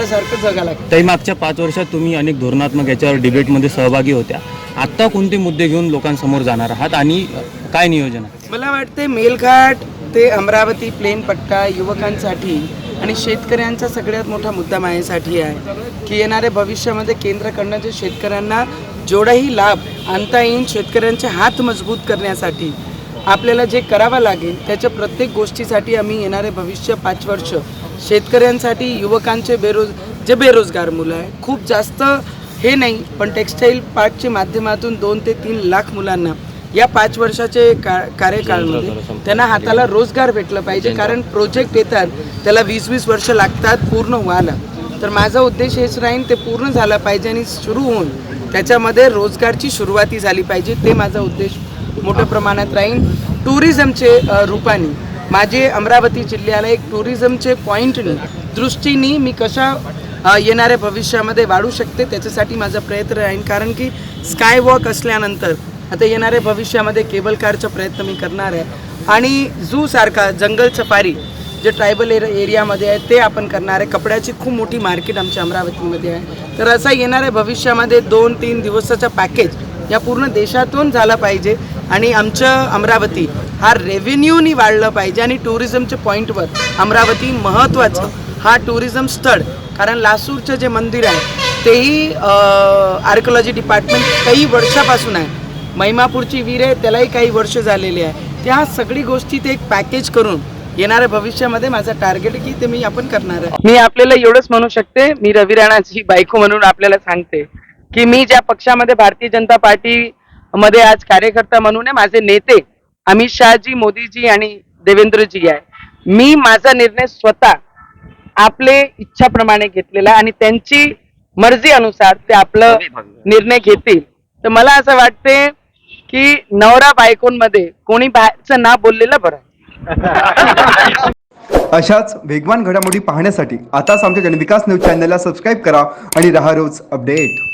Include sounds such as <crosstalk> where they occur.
सारखं जगायला ताई मागच्या पाच वर्षात तुम्ही अनेक धोरणात्मक याच्यावर डिबेटमध्ये सहभागी होत्या. आत्ता कोणते मुद्दे घेऊन लोकांसमोर जाणार आहात आणि काय नियोजन आहे? मला वाटते मेलघाट ते अमरावती प्लेन पट्टा युवकांसाठी आणि शेतकऱ्यांचा सगळ्यात मोठा मुद्दा माझ्यासाठी आहे की येणाऱ्या भविष्यामध्ये केंद्राकडनं जे शेतकऱ्यांना जेवढाही लाभ आणता येईल शेतकऱ्यांचे हात मजबूत करण्यासाठी आपल्याला जे करावं लागेल त्याच्या प्रत्येक गोष्टीसाठी आम्ही येणारे भविष्य पाच वर्ष. शेतकऱ्यांसाठी युवकांचे बेरोज जे बेरोजगार मुलं आहे खूप जास्त हे नाही पण टेक्स्टाईल पार्कच्या माध्यमातून दोन ते तीन लाख मुलांना या पाच वर्षाचे का कार्यकाळामध्ये त्यांना हाताला रोजगार भेटलं पाहिजे कारण प्रोजेक्ट येतात त्याला वीस वीस वर्ष लागतात पूर्ण व्हायला. तर माझा उद्देश हेच राहील ते पूर्ण झाला पाहिजे आणि सुरू होऊन त्याच्यामध्ये रोजगारची सुरुवाती झाली पाहिजे ते माझा उद्देश. मोठ्या प्रमाणात राहीन. टुरिझमचे रूपाने. माझे अमरावती जिल्ह्याला एक टुरिझमचे पॉईंटनी दृष्टीने मी कशा येणाऱ्या भविष्यामध्ये वाढू शकते त्याच्यासाठी माझा प्रयत्न राहीन. कारण की स्काय वॉक असल्यानंतर आता येणाऱ्या भविष्यामध्ये केबल कारचा प्रयत्न मी करणार आहे. आणि झू सारखा जंगल सफारी जे ट्रायबल एरि एरियामध्ये आहे ते आपण करणार आहे. कपड्याची खूप मोठी मार्केट आमच्या अमरावतीमध्ये आहे. तर असा येणाऱ्या भविष्यामध्ये दोन तीन दिवसाचा पॅकेज या पूर्ण देशातून झाला पाहिजे. आणि आमचं अमरावती हा रेव्हेन्यूनी वाढलं पाहिजे आणि टुरिझमच्या पॉईंटवर अमरावती महत्त्वाचं हा टुरिझम स्थळ. कारण लासूरचं जे मंदिर आहे तेही आर्कोलॉजी डिपार्टमेंट काही वर्षापासून आहे. महिमापूरची वीर आहे त्यालाही काही वर्ष झालेली आहे. त्या सगळी गोष्टी ते एक पॅकेज करून येणाऱ्या भविष्यामध्ये माझा टार्गेट की ते मी आपण करणार आहे. मी आपल्याला एवढंच म्हणू शकते मी रवी राणाची बायको म्हणून आपल्याला सांगते की मी ज्या पक्षामध्ये भारतीय जनता पार्टी मध्ये आज कार्यकर्ता म्हणून आहे माझे नेते अमित शहाजी मोदीजी आणि देवेंद्रजी आहे. मी माझा निर्णय स्वतः आपले इच्छाप्रमाणे घेतलेला आहे आणि त्यांची मर्जी अनुसार ते आपलं निर्णय घेतील. तर मला असं वाटते की नवरा बायकोंमध्ये कोणी बाहेरचं ना बोललेलं बरं <laughs> अशाच वेगवान घडामोडी पाहण्यासाठी आताच आमच्या जनविकास न्यूज चॅनलला सबस्क्राईब करा आणि रहा रोज अपडेट.